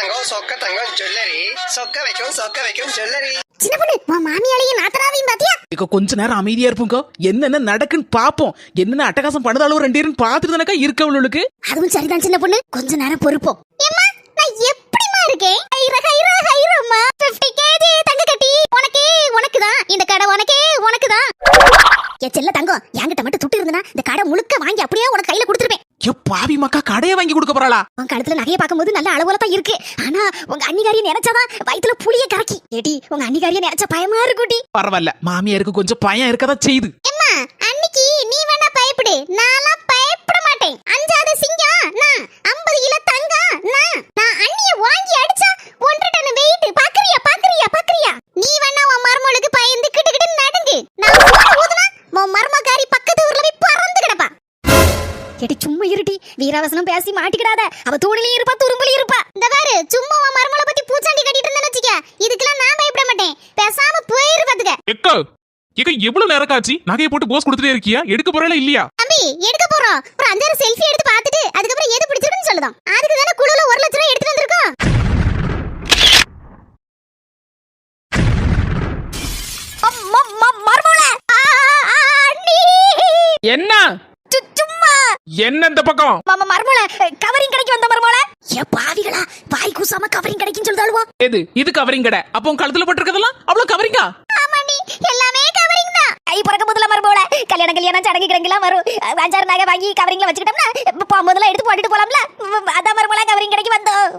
தங்கம் சொக்க தங்கம் ஜுவல்லரி சொக்க வைக்கும் சொக்க வைக்கும் ஜுவல்லரி சின்ன பொண்ணு உன் மாமியாளையும் நாத்தனாவையும் பாத்தியா? இக்க கொஞ்ச நேரம் அமைதியா இருப்போங்க என்னென்ன நடக்குன்னு பாப்போம். என்னென்ன அட்டகாசம் பண்ணதாலும் ரெண்டு பேரும் பார்த்துட்டு தானக்கா இருக்கவளுக்கு அதுவும் சரிதான் சின்ன பொண்ணு. கொஞ்ச நேரம் பொறுப்போம். ஏம்மா நான் எப்படிமா இருக்கேன்? ஹைர ஹைர ஹைரம்மா. 50 கேஜி தங்க கட்டி. உனக்கே உனக்கு தான் இந்த கடை உனக்கே உனக்கு தான் ஏ செல்ல தங்கம் என்கிட்ட மட்டும் துட்டு இருந்தனா இந்த கடை முழுக்க வாங்கி அப்படியே உனக்கு கையில கொடுத்துருப்பேன். ஏ பாவி மக்கா கடையை வாங்கி கொடுக்க போறாளா? உன் கழுத்துல நகையை பார்க்கும்போது நல்ல அளவுல தான் இருக்கு. ஆனா உங்க அன்னிகாரிய நினைச்சாதான் வயித்துல புளிய கறக்கி ஏடி உங்க அன்னிகாரிய நினைச்சா பயமா இருக்குடி பரவாயில்ல மாமியாருக்கு கொஞ்சம் பயம் இருக்கதான் செய்யுது. எடி சும்மா இருட்டி வீராவசனம் பேசி மாட்டிக்கிடாத அவ தூணிலையும் இருப்பா துரும்புலையும் இருப்பா இந்த பாரு சும்மா உன் மருமகளை பத்தி பூச்சாண்டி கட்டிட்டு இருந்தேன்னு வச்சுக்க இதுக்கெல்லாம் நான் பயப்பட மாட்டேன் பேசாம போயிரு பாத்துக்க எக்கா எக்கா எவ்வளவு நேரம் ஆச்சு நகையை போட்டு போஸ் கொடுத்துட்டே இருக்கியா எடுக்க போறல இல்லையா தம்பி எடுக்க போறோம் ஒரு அஞ்சாறு செல்ஃபி எடுத்து பார்த்துட்டு அதுக்கப்புறம் எது பிடிச்சிருக்குன்னு சொல்லுதான் அதுக்கு தானே குழுல ஒரு லட்சம் ரூபாய் எடுத்துட்டு வந்திருக்கோம் என்ன என்ன இந்த பக்கம்? மாமா மர்மோல கவரிங் கடைக்கு வந்த மர்மோல ஏ பாவிகளா வாய் கூசாம கவரிங் கடைக்குன்னு சொல்லுதாளுவோ எது இது கவரிங் கடை. அப்போ கழுத்துல போட்டிருக்கதெல்லாம் அவ்வளவு கவரிங்கா? ஆமாண்டி எல்லாமே கவரிங் தான். கை பிறக்க முதல்ல மர்மோல கல்யாணம் கல்யாணம் சடங்கு கிடங்கெல்லாம் வரும் அஞ்சாறு நகை வாங்கி கவரிங்ல வச்சுக்கிட்டோம்னா போகும்போதெல்லாம் எடுத்து போட்டுட்டு போலாம்ல. அதான் மர்மோல கவரிங் கடைக்கு வந்தோம்.